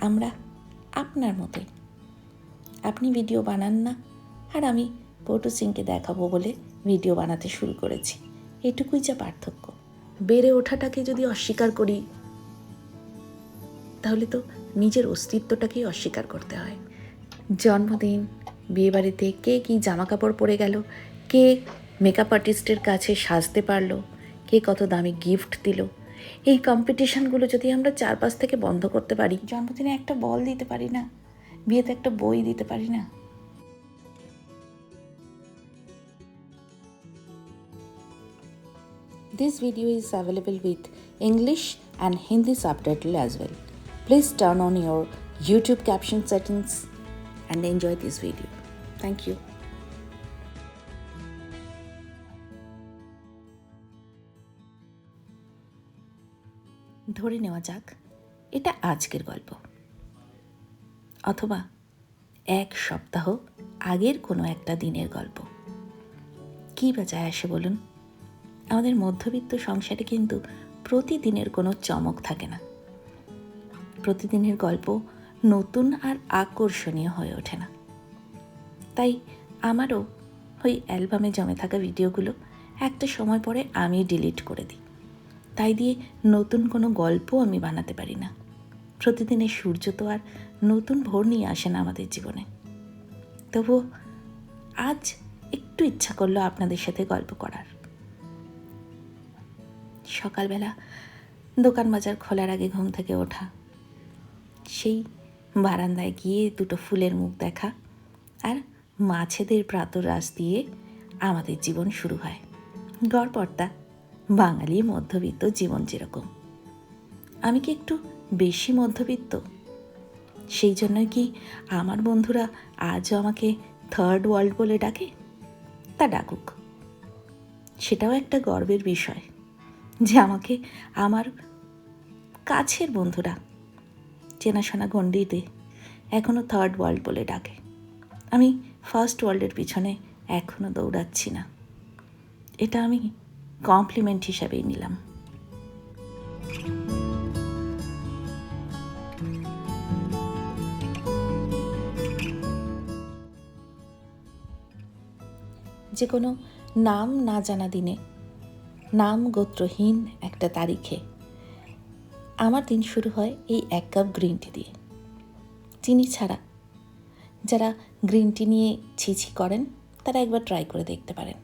আমরা আপনার মতোই। আপনি ভিডিও বানান না, আর আমি পটু সিংকে দেখাবো বলে ভিডিও বানাতে শুরু করেছি। এটুকুই যা পার্থক্য। বেড়ে ওঠাটাকে যদি অস্বীকার করি, তাহলে তো নিজের অস্তিত্বটাকেই অস্বীকার করতে হয়। জন্মদিন, বিয়েবাড়িতে কে কী জামা কাপড় পরে গেল, কে মেকআপ আর্টিস্টের কাছে সাজতে পারল, কে কত দামি গিফট দিল এই কম্পিটিশনগুলো যদি আমরা চারপাশ থেকে বন্ধ করতে পারি জন্মদিনে একটা বল দিতে পারি না বিয়েতে একটা বই দিতে পারি না This video is available with English and Hindi subtitle as well. Please turn on your YouTube caption settings and enjoy this video. Thank you. ধরে নেওয়া যাক, এটা আজকের গল্প। অথবা এক সপ্তাহ আগের কোনো একটা দিনের গল্প। কী বা যায় আসে বলুন? আমাদের মধ্যবিত্ত সংসারে কিন্তু প্রতিদিনের কোনো চমক থাকে না। প্রতিদিনের গল্প নতুন আর আকর্ষণীয় হয়ে ওঠে না। তাই আমারও ওই অ্যালবামে জমে থাকা ভিডিওগুলো একটা সময় পরে আমি ডিলিট করে দিই। তাই দিয়ে নতুন কোনো গল্প আমি বানাতে পারি না। প্রতিদিনের সূর্য তো আর নতুন ভোর নিয়ে আসে না আমাদের জীবনে। তবুও আজ একটু ইচ্ছা করল আপনাদের সাথে গল্প করার। সকালবেলা দোকান বাজার খোলার আগে ঘুম থেকে ওঠা। সেই বারান্দায় গিয়ে দুটো ফুলের মুখ দেখা আর মাছেদের প্রাতরাস দিয়ে আমাদের জীবন শুরু হয়। গড়পর্দা বাঙালি মধ্যবিত্ত জীবন যেরকম। আমি কি একটু বেশি মধ্যবিত্ত? সেই জন্য কি আমার বন্ধুরা আজও আমাকে থার্ড ওয়ার্ল্ড বলে ডাকে? তা ডাকুক। সেটাও একটা গর্বের বিষয় যে আমাকে আমার কাছের বন্ধুরা চেনাশোনা গণ্ডিতে এখনও থার্ড ওয়ার্ল্ড বলে ডাকে। আমি ফার্স্ট ওয়ার্ল্ডের পিছনে এখনও দৌড়াচ্ছি না। এটা আমি কমপ্লিমেন্ট হিসাবেই নিলাম। যে কোনো নাম না জানা দিনে, নাম গোত্রহীন একটা তারিখে, আমার দিন শুরু হয় এই এক কাপ গ্রিন টি দিয়ে। চিনি ছাড়া যারা গ্রিন টি নিয়ে ছিছি করেন, তারা একবার ট্রাই করে দেখতে পারেন।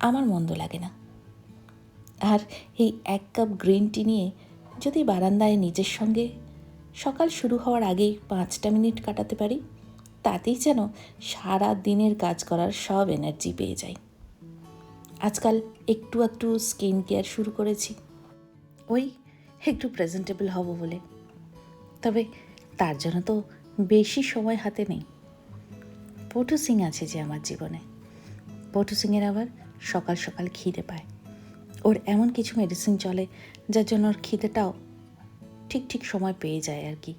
আমার মন্দ লাগে না। আর এই এক কাপ গ্রিন টি নিয়ে যদি বারান্দায় নিজের সঙ্গে সকাল শুরু হওয়ার আগেই পাঁচটা মিনিট কাটাতে পারি, তাতেই যেন সারা দিনের কাজ করার সব এনার্জি পেয়ে যাই। আজকাল একটু একটু স্কিন কেয়ার শুরু করেছি। ওই একটু প্রেজেন্টেবল হব বলে। তবে তার জন্য তো বেশি সময় হাতে নেই। পটু সিং আছে যে আমার জীবনে। পটু সিংয়ের আবার সকাল সকাল খিদে পায়। ওর এমন কিছু মেডিসিন চলে, যার জন্য ওর খিদেটাও ঠিক ঠিক সময় পেয়ে যায় আর কি।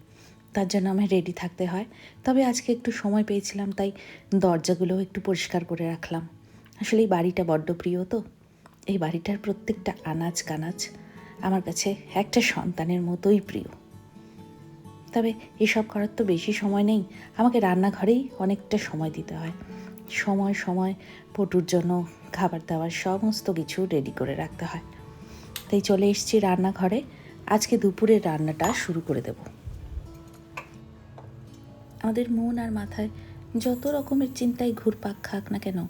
তার জন্য আমার রেডি থাকতে হয়। তবে আজকে একটু সময় পেয়েছিলাম, তাই দরজাগুলো একটু পরিষ্কার করে রাখলাম। আসলে এই বাড়িটা বড্ড প্রিয় তো। এই বাড়িটার প্রত্যেকটা আনাজ কানাজ আমার কাছে একটা সন্তানের মতোই প্রিয়। তবে এসব করার তো বেশি সময় নেই। আমাকে রান্নাঘরেই অনেকটা সময় দিতে হয়। সময় সময় পটুর জন্য খাবার দাবার সমস্ত কিছু রেডি করে রাখতে হয়। তাই চলে এসেছি রান্নাঘরে। আজকে দুপুরের রান্নাটা শুরু করে দেব। আমাদের মন আর মাথায় যত রকমের চিন্তায় ঘুরপাক খাক না কেন,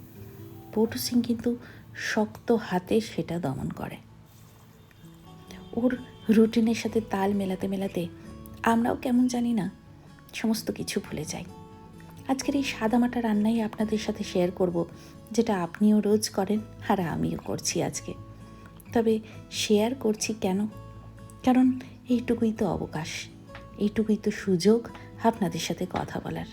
পটু সিং কিন্তু শক্ত হাতে সেটা দমন করে। ওর রুটিনের সাথে তাল মেলাতে মেলাতে আমরাও কেমন জানি না, সমস্ত কিছু ভুলে যাই। আজকের এই সাদামাটা রান্নাই আপনাদের সাথে শেয়ার করব, যেটা আপনিও রোজ করেন আর আমিও করছি আজকে। তবে শেয়ার করছি কেন? কারণ এইটুকুই তো অবকাশ, এইটুকুই তো সুযোগ আপনাদের সাথে কথা বলার।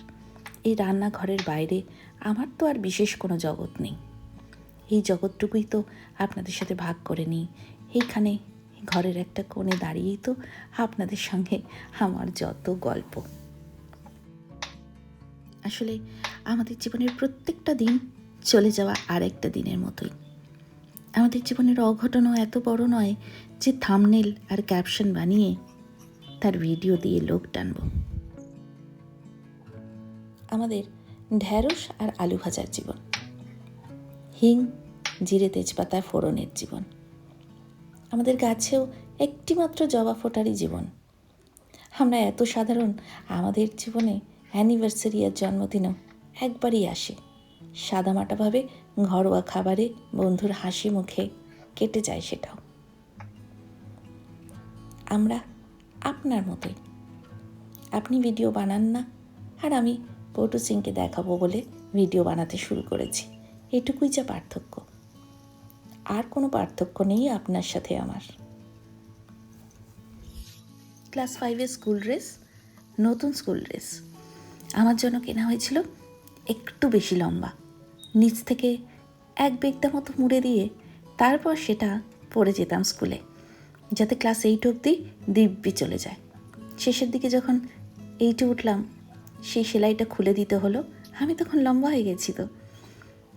এই রান্নাঘরের বাইরে আমার তো আর বিশেষ কোনো জগৎ নেই। এই জগৎটুকুই তো আপনাদের সাথে ভাগ করে নিই। এইখানে ঘরের একটা কোণে দাঁড়িয়েই তো আপনাদের সঙ্গে আমার যত গল্প। আসলে আমাদের জীবনের প্রত্যেকটা দিন চলে যাওয়া আরেকটা দিনের মতোই। আমাদের জীবনের অঘটনও এত বড় নয় যে থামনেল আর ক্যাপশন বানিয়ে তার ভিডিও দিয়ে লোক টানব। আমাদের ঢ্যাঁড়স আর আলু ভাজার জীবন। হিং, জিরে তেজপাতা, ফোড়নের জীবন। আমাদের গাছেও একটিমাত্র জবা ফোটারই জীবন। আমরা এত সাধারণ, আমাদের জীবনে অ্যানিভার্সারি আর জন্মদিনও একবারই আসে। সাদামাটাভাবে ঘরোয়া খাবারে বন্ধুর হাসি মুখে কেটে যায় সেটাও। আমরা আপনার মতোই। আপনি ভিডিও বানান না, আর আমি পটু সিংকে দেখাবো বলে ভিডিও বানাতে শুরু করেছি। এটুকুই যা পার্থক্য। আর কোনো পার্থক্য নেই আপনার সাথে আমার। ক্লাস ফাইভের স্কুল ড্রেস, নতুন স্কুল ড্রেস। আমার জন্য কেনা হয়েছিল একটু বেশি লম্বা। নিচ থেকে এক বেগটা মতো মুড়ে দিয়ে তারপর সেটা পরে যেতাম স্কুলে, যাতে ক্লাস এইট অবধি দিব্যি চলে যায়। শেষের দিকে যখন এইটে উঠলাম, সেই সেলাইটা খুলে দিতে হলো, আমি তখন লম্বা হয়ে গেছি তো।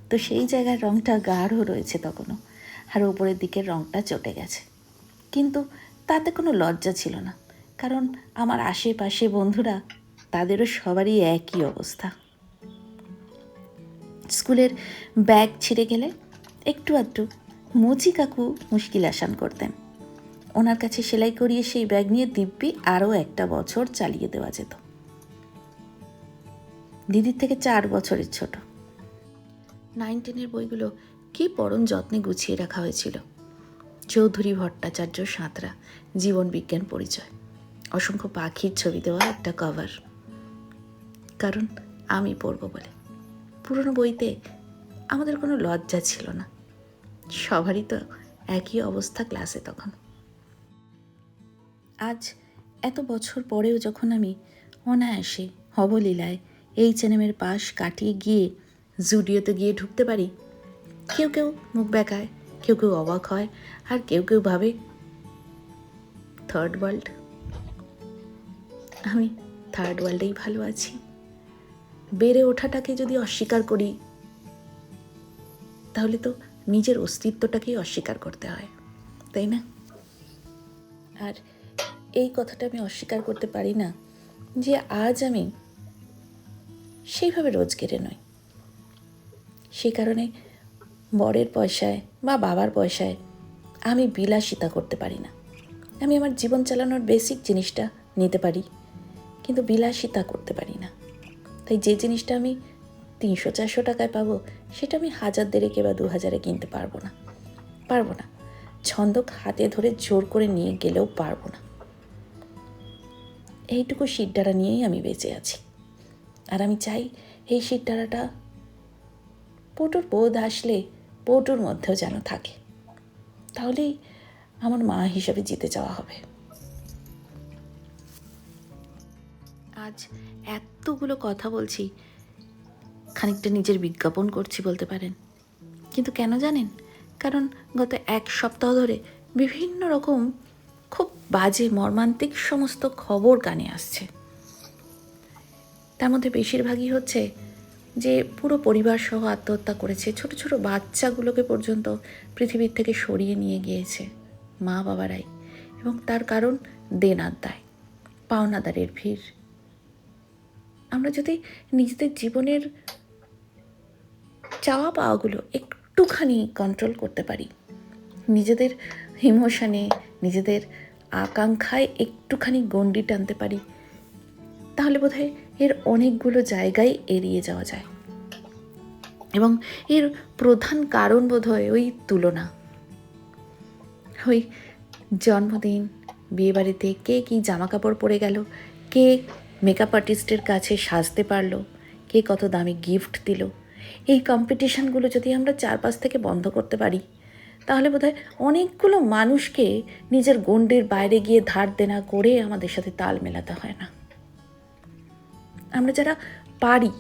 তো সেই জায়গার রঙটা গাঢ় রয়েছে তখনও, আর ওপরের দিকের রঙটা চটে গেছে। কিন্তু তাতে কোনো লজ্জা ছিল না, কারণ আমার আশেপাশে বন্ধুরা তাদেরও সবারই একই অবস্থা। স্কুলের ব্যাগ ছিঁড়ে গেলে একটু আধটু মুচি কাকু মুশকিল আসান করতেন। ওনার কাছে সেলাই করিয়ে সেই ব্যাগ নিয়ে দিব্যি আরও একটা বছর চালিয়ে দেওয়া যেত। দিদির থেকে চার বছরের ছোট। নাইন টেনের বইগুলো কি পরম যত্নে গুছিয়ে রাখা হয়েছিল। চৌধুরী ভট্টাচার্য সাঁতরা, জীবন বিজ্ঞান পরিচয়। অসংখ্য পাখির ছবি দেওয়া, একটা কভার কারণ আমি পড়ব বলে। পুরনো বইতে আমাদের কোনো লজ্জা ছিল না। সবারই তো একই অবস্থা ক্লাসে তখন। আজ এত বছর পরেও যখন আমি অনায়াসে হবলীলায় এই চেনেমের পাশ কাটিয়ে গিয়ে জুডিওতে গিয়ে ঢুকতে পারি, কেউ কেউ মুখ বেঁকায়, কেউ কেউ অবাক হয়, আর কেউ কেউ ভাবে থার্ড ওয়ার্ল্ড আমি থার্ড ওয়ার্ল্ডেই ভালো আছি। বেড়ে ওঠাটাকে যদি অস্বীকার করি, তাহলে তো নিজের অস্তিত্বটাকেই অস্বীকার করতে হয়, তাই না? আর এই কথাটা আমি অস্বীকার করতে পারি না যে আজ আমি সেইভাবে রোজগেরে নই। সেই কারণে বরের পয়সায় বা বাবার পয়সায় আমি বিলাসিতা করতে পারি না। আমি আমার জীবন চালানোর বেসিক জিনিসটা নিতে পারি, কিন্তু বিলাসিতা করতে পারি না। তাই যে জিনিসটা আমি তিনশো, চারশো টাকায় পাবো, সেটা আমি হাজার দেড়েকে বা দু হাজারে কিনতে পারব না। পারব না। ছন্দক হাতে ধরে জোর করে নিয়ে গেলেও পারব না। এইটুকু শিরডারা নিয়েই আমি বেঁচে আছি। আর আমি চাই এই শিরডারাটা পটুর বোধ আসলে পটুর মধ্যেও যেন থাকে। তাহলেই আমার মা হিসাবে জিতে যাওয়া হবে। আজ এতগুলো কথা বলছি, খানিকটা নিজের বিজ্ঞাপন করছি বলতে পারেন। কিন্তু কেন জানেন? কারণ গত এক সপ্তাহ ধরে বিভিন্ন রকম খুব বাজে, মর্মান্তিক সমস্ত খবর কানে আসছে। তার মধ্যে বেশিরভাগই হচ্ছে যে পুরো পরিবার সহ আত্মহত্যা করেছে, ছোট ছোট বাচ্চাগুলোকে পর্যন্ত পৃথিবীর থেকে সরিয়ে নিয়ে গিয়েছে মা বাবারাই এবং তার কারণ দেনার দায় পাওনাদারের ভিড়। আমরা যদি নিজেদের জীবনের চাওয়া পাওয়াগুলো একটুখানি কন্ট্রোল করতে পারি, নিজেদের ইমোশনে নিজেদের আকাঙ্ক্ষায় একটুখানি গণ্ডি টানতে পারি, তাহলে বোধহয় এর অনেকগুলো জায়গায় এড়িয়ে যাওয়া যায়। এবং এর প্রধান কারণ বোধ হয় ওই তুলনা। ওই জন্মদিন, বিয়েবাড়িতে কে কী জামা কাপড় পরে গেল, কে মেকআপ আর্টিস্টের কাছে সাজতে পারল, কে কত দামি গিফট দিল। এই কম্পিটিশানগুলো যদি আমরা চারপাশ থেকে বন্ধ করতে পারি, তাহলে বোধহয় অনেকগুলো মানুষকে নিজের গণ্ডির বাইরে গিয়ে ধার দেনা করে আমাদের সাথে তাল মেলাতে হয় না। আমরা যারা পারি,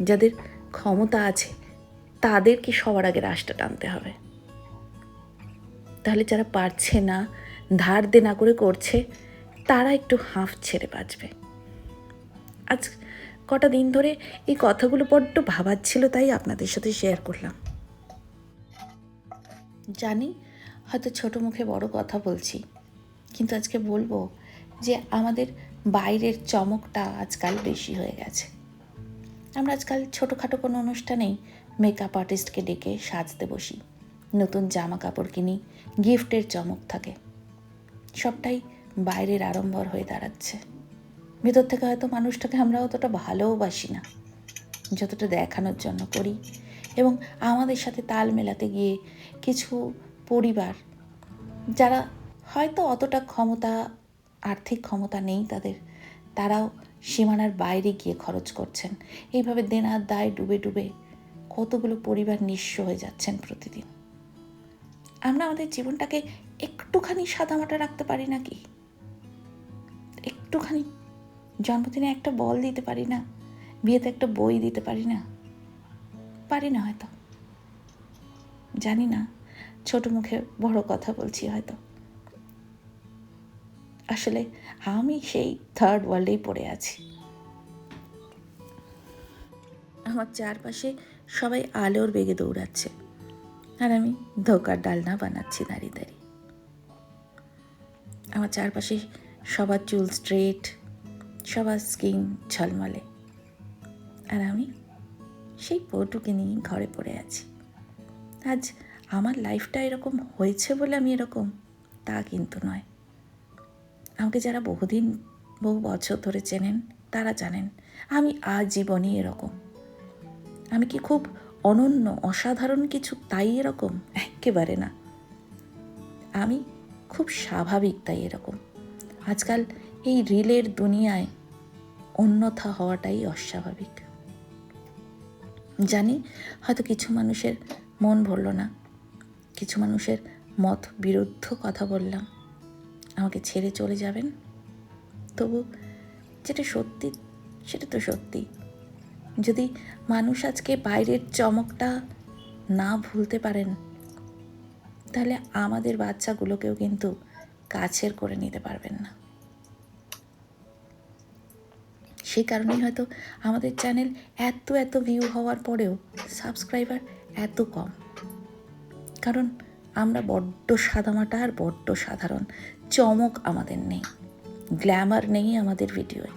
যাদের ক্ষমতা আছে, তাদেরকে সবার আগে রাশটা টানতে হবে। তাহলে যারা পারছে না, ধার দেনা করে করছে, তারা একটু হাঁফ ছেড়ে বাঁচবে। আজ কটা দিন ধরে এই কথাগুলো বড্ড ভাবার ছিল তাই আপনাদের সাথে শেয়ার করলাম। জানি হয়তো ছোট মুখে বড় কথা বলছি, কিন্তু আজকে বলব যে আমাদের বাইরের চমকটা আজকাল বেশি হয়ে গেছে। আমরা আজকাল ছোটোখাটো কোনো অনুষ্ঠানেই মেকআপ আর্টিস্টকে ডেকে সাজতে বসি, নতুন জামা কাপড় কিনি গিফটের চমক থাকে। সবটাই বাইরের আড়ম্বর হয়ে দাঁড়াচ্ছে। ভেতর থেকে হয়তো মানুষটাকে আমরা অতটা ভালোবাসি না, যতটা দেখানোর জন্য করি। এবং আমাদের সাথে তাল মেলাতে গিয়ে কিছু পরিবার যারা হয়তো অতটা ক্ষমতা, আর্থিক ক্ষমতা নেই তাদের, তারাও সীমানার বাইরে গিয়ে খরচ করছেন। এইভাবে দেনার দায় ডুবে ডুবে কতগুলো পরিবার নিঃস্ব হয়ে যাচ্ছেন প্রতিদিন। আমরা আমাদের জীবনটাকে একটুখানি সাদামাটা রাখতে পারি নাকি? একটুখানি জন্মদিনে একটা বল দিতে পারি না, বিয়েতে একটা বই দিতে পারি না। পারি না হয়তো। জানি না, ছোট মুখে বড় কথা বলছি হয়তো। আসলে আমি সেই থার্ড ওয়ার্ল্ডেই পড়ে আছি। আমার চারপাশে সবাই আলোর বেগে দৌড়াচ্ছে, আর আমি ধোকার ডালনা বানাচ্ছি দাঁড়িয়ে দাঁড়িয়ে আমার চারপাশে সবার চুল স্ট্রেট সবার স্কিন ঝলমলে। আর আমি সেই পটুকে নিয়ে ঘরে পড়ে আছি। আজ আমার লাইফটা এরকম হয়েছে বলে আমি এরকম, তা কিন্তু নয়। আমাকে যারা বহুদিন, বহু বছর ধরে চেনেন, তারা জানেন, আমি আজীবনই এরকম। আমি কি খুব অনন্য, অসাধারণ কিছু তাই এরকম? একেবারে না। আমি খুব স্বাভাবিক তাই এরকম। আজকাল এই রিলের দুনিয়ায় অন্যথা হওয়াটাই অস্বাভাবিক। জানি হয়তো কিছু মানুষের মন ভরল না। কিছু মানুষের মত বিরুদ্ধ কথা বললাম। আমাকে ছেড়ে চলে যাবেন? তবু যেটা সত্যি, সেটা তো সত্যি। যদি মানুষ আজকে বাইরের চমকটা না ভুলতে পারেন, তাহলে আমাদের বাচ্চাগুলোকেও কিন্তু কাছের করে নিতে পারবেন না। সেই কারণেই হয়তো আমাদের চ্যানেল এত এত ভিউ হওয়ার পরেও সাবস্ক্রাইবার এত কম। কারণ আমরা বড্ড সাদামাটা আর বড্ড সাধারণ। চমক আমাদের নেই। গ্ল্যামার নেই আমাদের ভিডিওয়ে।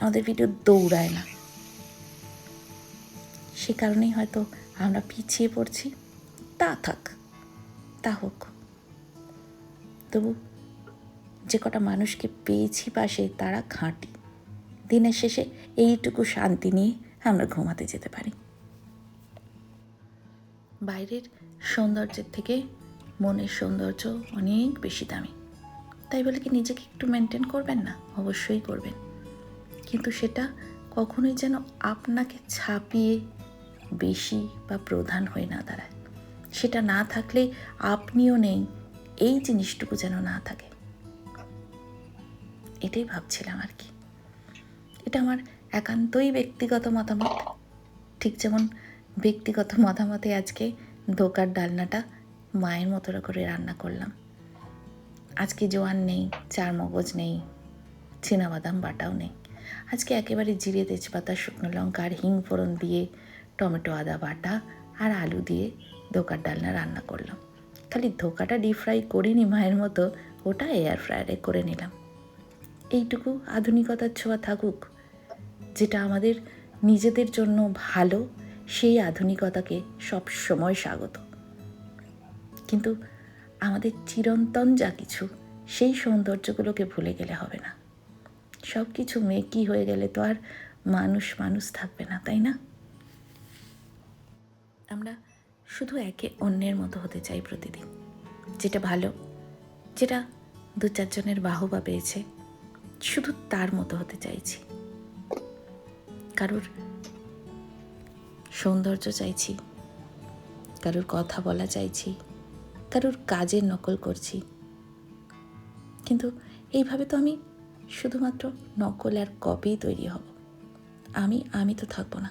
আমাদের ভিডিও দৌড়ায় না। সে কারণেই হয়তো আমরা পিছিয়ে পড়ছি। তা থাক, তা হোক। তবু যে কটা মানুষকে পেয়েছি পাশে, তারা খাঁটি। দিনের শেষে এইটুকু শান্তি নিয়ে আমরা ঘুমাতে যেতে পারি। বাইরের সৌন্দর্যের থেকে মনের সৌন্দর্য অনেক বেশি দামি। তাই বলে কি নিজেকে একটু মেনটেন করবেন না? অবশ্যই করবেন। কিন্তু সেটা কখনোই যেন আপনাকে ছাপিয়ে বেশি বা প্রধান হয়ে না দাঁড়ায়। সেটা না থাকলে আপনিও নেই, এই জিনিসটুকু যেন না থাকে। এটাই ভাবছিলাম আর কি। এটা আমার একান্তই ব্যক্তিগত মতামত। ঠিক যেমন ব্যক্তিগত মতামতে আজকে দোকার ডালনাটা মায়ের মতো করে রান্না করলাম। আজকে জোয়ান নেই, চার মগজ নেই বাদাম বাটাও নেই। আজকে একেবারে জিরে তেজপাতা, শুকনো লঙ্কা আর হিং ফোড়ন দিয়ে টমেটো, আদা বাটা আর আলু দিয়ে ধোকার ডালনা রান্না করলাম। খালি ধোকাটা ডিপ ফ্রাই করিনি মায়ের মতো, ওটা এয়ার ফ্রায়ারে করে নিলাম। এইটুকু আধুনিকতার ছোঁয়া থাকুক। যেটা আমাদের নিজেদের জন্য ভালো, সেই আধুনিকতাকে সব সময় স্বাগত। কিন্তু আমাদের চিরন্তন যা কিছু, সেই সৌন্দর্যগুলোকে ভুলে গেলে হবে না। সব কিছু মেকি হয়ে গেলে তো আর মানুষ মানুষ থাকবে না, তাই না? আমরা শুধু একে অন্যের মতো হতে চাই প্রতিদিন। যেটা ভালো, যেটা দু চারজনের বাহবা পেয়েছে, শুধু তার মতো হতে চাইছি। কারোর সৌন্দর্য চাইছি, কারোর কথা বলা চাইছি, কারোর কাজের নকল করছি। কিন্তু এইভাবে তো আমি শুধুমাত্র নকল আর কপি তৈরি হব। আমি আমি তো থাকব না।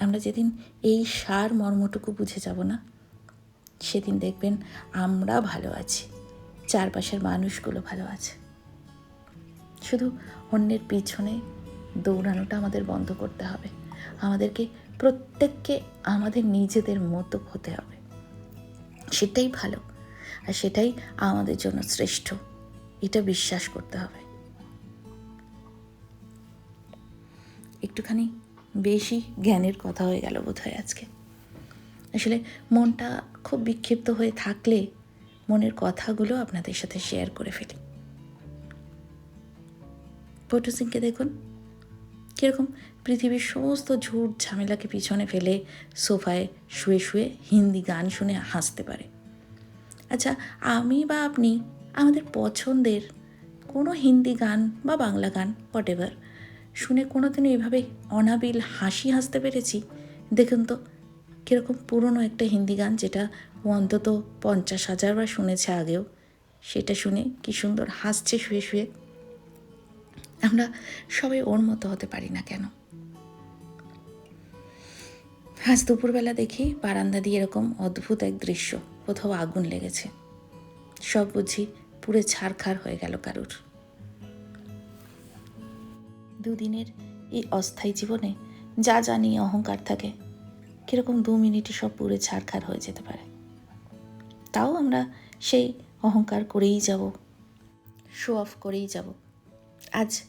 আমরা যেদিন এই সার মর্মটুকু বুঝে যাব না, সেদিন দেখবেন আমরা ভালো আছি, চারপাশের মানুষগুলো ভালো আছে। শুধু অন্যের পিছনে দৌড়ানোটা আমাদের বন্ধ করতে হবে। আমাদেরকে প্রত্যেককে আমাদের নিজেদের মতো হতে হবে। সেটাই ভালো। আর সেটাই আমাদের জন্য শ্রেষ্ঠ। এটা বিশ্বাস করতে হবে। একটুখানি বেশি জ্ঞানের কথা হয়ে গেল বোধ হয় আজকে। আসলে মনটা খুব বিক্ষিপ্ত হয়ে থাকলে মনের কথাগুলো আপনাদের সাথে শেয়ার করে ফেলি। পটু সিংকে দেখুন। কীরকম পৃথিবীর সমস্ত ঝুট ঝামেলাকে পিছনে ফেলে সোফায় শুয়ে শুয়ে হিন্দি গান শুনে হাসতে পারে। আচ্ছা আমি বা আপনি আমাদের পছন্দের কোনো হিন্দি গান বা বাংলা গান হোয়াট এভার শুনে কোনোদিনও এভাবে অনাবিল হাসি হাসতে পেরেছি? দেখুন তো, কীরকম পুরনো একটা হিন্দি গান যেটা অন্তত পঞ্চাশ হাজারবার শুনেছে আগেও, সেটা শুনে কি সুন্দর হাসছে শুয়ে শুয়ে। আমরা সবাই ওর মতো হতে পারি না কেন? আজ দুপুরবেলা দেখি বারান্দা দিয়ে এরকম অদ্ভুত এক দৃশ্য কোথাও আগুন লেগেছে। সব বুঝি পুরে ছারখার হয়ে গেল কারুর। দুদিনের এই অস্থায়ী জীবনে যা যা নিয়ে অহংকার থাকে, কীরকম দু মিনিটে সব পুরে ছারখার হয়ে যেতে পারে। তাও আমরা সেই অহংকার করেই যাব শো অফ করেই যাব। আজ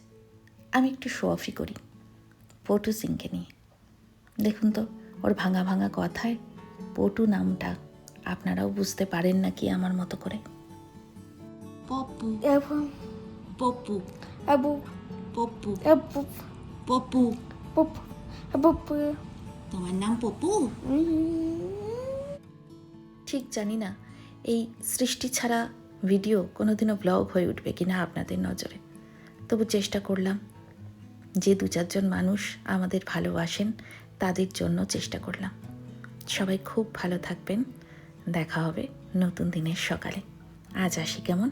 আমি একটু শো অফই করি। পটু সিংকে নিয়ে। দেখুন তো ওর ভাঙা ভাঙা কথায় পটু নামটা আপনারাও বুঝতে পারেন নাকি আমার মতো করে? pup, abu, pu. তোমার নাম পপ্পু ঠিক জানি না এই সৃষ্টি ছাড়া ভিডিও কোনোদিনও ব্লগ হয়ে উঠবে কিনা আপনাদের নজরে। তবু চেষ্টা করলাম যে দু চারজন মানুষ আমাদের ভালোবাসেন, তাদের জন্য চেষ্টা করলাম। সবাই খুব ভালো থাকবেন। দেখা হবে নতুন দিনের সকালে। আজ আসি কেমন?